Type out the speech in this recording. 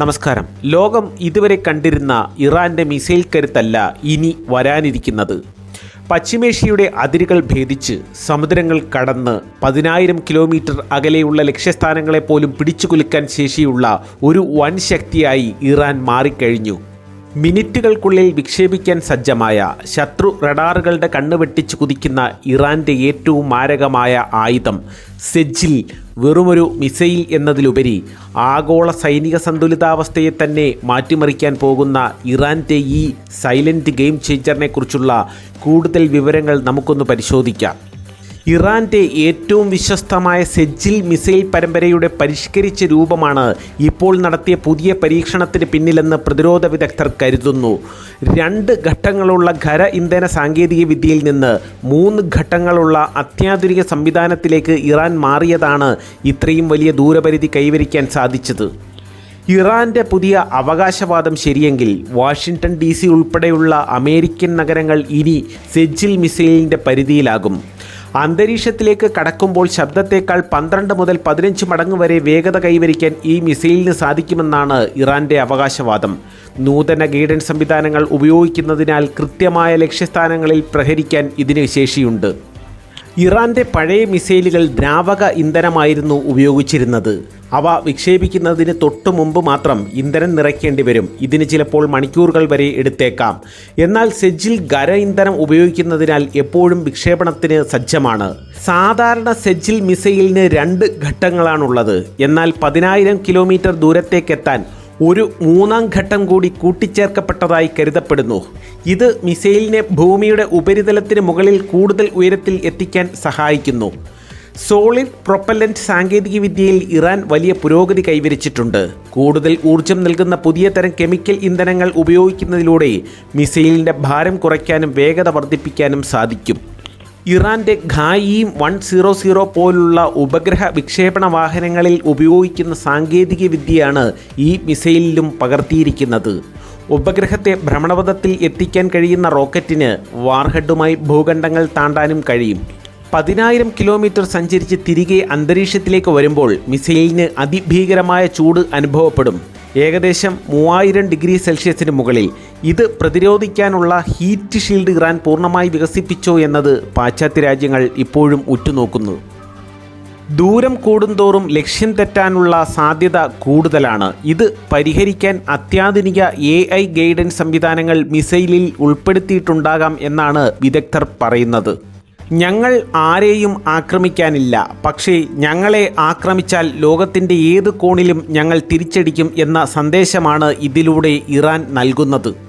നമസ്കാരം. ലോകം ഇതുവരെ കണ്ടിരുന്ന ഇറാന്റെ മിസൈൽ കരുത്തല്ല ഇനി വരാനിരിക്കുന്നത്. പശ്ചിമേഷ്യയുടെ അതിരുകൾ ഭേദിച്ച് സമുദ്രങ്ങൾ കടന്ന് പതിനായിരം കിലോമീറ്റർ അകലെയുള്ള ലക്ഷ്യസ്ഥാനങ്ങളെ പോലും പിടിച്ചുകുലുക്കാൻ ശേഷിയുള്ള ഒരു വൻ ശക്തിയായി ഇറാൻ മാറിക്കഴിഞ്ഞു. മിനിറ്റുകൾക്കുള്ളിൽ വിക്ഷേപിക്കാൻ സജ്ജമായ ശത്രു റഡാറുകളുടെ കണ്ണ് വെട്ടിച്ചു കുതിക്കുന്ന ഇറാന്റെ ഏറ്റവും മാരകമായ ആയുധം സെജിൽ വെറുമൊരു മിസൈൽ എന്നതിലുപരി ആഗോള സൈനിക സന്തുലിതാവസ്ഥയെ തന്നെ മാറ്റിമറിക്കാൻ പോകുന്ന ഇറാന്റെ ഈ സൈലന്റ് ഗെയിം ചേഞ്ചറിനെക്കുറിച്ചുള്ള കൂടുതൽ വിവരങ്ങൾ നമുക്കൊന്ന് പരിശോധിക്കാം. ഇറാന്റെ ഏറ്റവും വിശ്വസ്തമായ സെജിൽ മിസൈൽ പരമ്പരയുടെ പരിഷ്കരിച്ച രൂപമാണ് ഇപ്പോൾ നടത്തിയ പുതിയ പരീക്ഷണത്തിന് പിന്നിലെന്ന് പ്രതിരോധ വിദഗ്ധർ കരുതുന്നു. രണ്ട് ഘട്ടങ്ങളുള്ള ഖര ഇന്ധന സാങ്കേതിക വിദ്യയിൽ നിന്ന് മൂന്ന് ഘട്ടങ്ങളുള്ള അത്യാധുനിക സംവിധാനത്തിലേക്ക് ഇറാൻ മാറിയതാണ് ഇത്രയും വലിയ ദൂരപരിധി കൈവരിക്കാൻ സാധിച്ചത്. ഇറാന്റെ പുതിയ അവകാശവാദം ശരിയെങ്കിൽ വാഷിംഗ്ടൺ ഡി സി ഉൾപ്പെടെയുള്ള അമേരിക്കൻ നഗരങ്ങൾ ഇനി സെജിൽ മിസൈലിന്റെ പരിധിയിലാകും. അന്തരീക്ഷത്തിലേക്ക് കടക്കുമ്പോൾ ശബ്ദത്തേക്കാൾ പന്ത്രണ്ട് മുതൽ പതിനഞ്ച് മടങ്ങ് വരെ വേഗത കൈവരിക്കാൻ ഈ മിസൈലിന് സാധിക്കുമെന്നാണ് ഇറാന്റെ അവകാശവാദം. നൂതന ഗൈഡൻസ് സംവിധാനങ്ങൾ ഉപയോഗിക്കുന്നതിനാൽ കൃത്യമായ ലക്ഷ്യസ്ഥാനങ്ങളിൽ പ്രഹരിക്കാൻ ഇതിന് ശേഷിയുണ്ട്. ഇറാന്റെ പഴയ മിസൈലുകൾ ദ്രാവക ഇന്ധനമായിരുന്നു ഉപയോഗിച്ചിരുന്നത്. അവ വിക്ഷേപിക്കുന്നതിന് തൊട്ടു മുമ്പ് മാത്രം ഇന്ധനം നിറയ്ക്കേണ്ടി വരും. ഇതിന് ചിലപ്പോൾ മണിക്കൂറുകൾ വരെ എടുത്തേക്കാം. എന്നാൽ സെജിൽ ഖര ഇന്ധനം ഉപയോഗിക്കുന്നതിനാൽ എപ്പോഴും വിക്ഷേപണത്തിന് സജ്ജമാണ്. സാധാരണ സെജിൽ മിസൈലിന് രണ്ട് ഘട്ടങ്ങളാണുള്ളത്. എന്നാൽ പതിനായിരം കിലോമീറ്റർ ദൂരത്തേക്കെത്താൻ ഒരു മൂന്നാം ഘട്ടം കൂടി കൂട്ടിച്ചേർക്കപ്പെട്ടതായി കരുതപ്പെടുന്നു. ഇത് മിസൈലിനെ ഭൂമിയുടെ ഉപരിതലത്തിന് മുകളിൽ കൂടുതൽ ഉയരത്തിൽ എത്തിക്കാൻ സഹായിക്കുന്നു. സോളിഡ് പ്രൊപ്പല്ലന്റ് സാങ്കേതികവിദ്യയിൽ ഇറാൻ വലിയ പുരോഗതി കൈവരിച്ചിട്ടുണ്ട്. കൂടുതൽ ഊർജം നൽകുന്ന പുതിയ തരം കെമിക്കൽ ഇന്ധനങ്ങൾ ഉപയോഗിക്കുന്നതിലൂടെ മിസൈലിന്റെ ഭാരം കുറയ്ക്കാനും വേഗത വർദ്ധിപ്പിക്കാനും സാധിക്കും. ഇറാന്റെ ഖായീം വൺ സീറോ സീറോ പോലുള്ള ഉപഗ്രഹ വിക്ഷേപണ വാഹനങ്ങളിൽ ഉപയോഗിക്കുന്ന സാങ്കേതിക വിദ്യയാണ് ഈ മിസൈലിലും പകർത്തിയിരിക്കുന്നത്. ഉപഗ്രഹത്തെ ഭ്രമണപഥത്തിൽ എത്തിക്കാൻ കഴിയുന്ന റോക്കറ്റിന് വാർഹെഡുമായി ഭൂഖണ്ഡങ്ങൾ താണ്ടാനും കഴിയും. പതിനായിരം കിലോമീറ്റർ സഞ്ചരിച്ച് തിരികെ അന്തരീക്ഷത്തിലേക്ക് വരുമ്പോൾ മിസൈലിന് അതിഭീകരമായ ചൂട് അനുഭവപ്പെടും. ഏകദേശം മൂവായിരം ഡിഗ്രി സെൽഷ്യസിന് മുകളിൽ. ഇത് പ്രതിരോധിക്കാനുള്ള ഹീറ്റ് ഷീൽഡ് ഇറാൻ പൂർണമായി വികസിപ്പിച്ചോ എന്നത് പാശ്ചാത്യ രാജ്യങ്ങൾ ഇപ്പോഴും ഉറ്റുനോക്കുന്നു. ദൂരം കൂടുന്തോറും ലക്ഷ്യം തെറ്റാനുള്ള സാധ്യത കൂടുതലാണ്. ഇത് പരിഹരിക്കാൻ അത്യാധുനിക എ ഐ ഗൈഡൻസ് സംവിധാനങ്ങൾ മിസൈലിൽ ഉൾപ്പെടുത്തിയിട്ടുണ്ടാകാം എന്നാണ് വിദഗ്ധർ പറയുന്നത്. ഞങ്ങൾ ആരെയും ആക്രമിക്കാനില്ല. പക്ഷേ ഞങ്ങളെ ആക്രമിച്ചാൽ ലോകത്തിന്റെ ഏത് കോണിലും ഞങ്ങൾ തിരിച്ചടിക്കും എന്ന സന്ദേശമാണ് ഇതിലൂടെ ഇറാൻ നൽകുന്നത്.